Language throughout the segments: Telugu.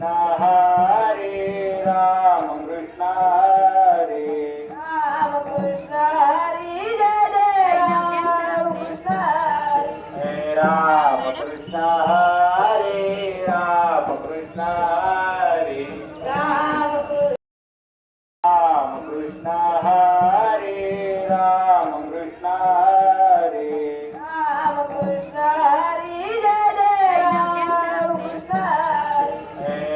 Krishna Hare Ram Krishna Ram Krishna Jai Ram Krishna Ram Krishna Ram Krishna Ram Krishna Hare.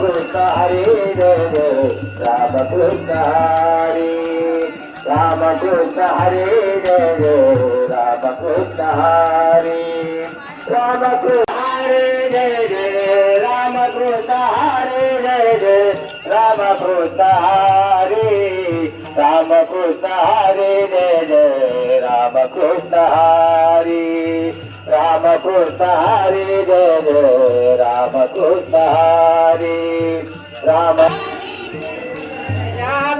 Krishna Hare Rama Krishna Hari Ramakrishna Hare Jaya Jaya Rama Hari Krishna Hare Rama Hare Jaya Jaya Ramakrishna Hare Jaya Jaya Ramakrishna Hare Rama Hare Jaya Jaya Ramakrishna Hare Jaya Jaya Hare Jaya Jaya Rama Hare Rama Rama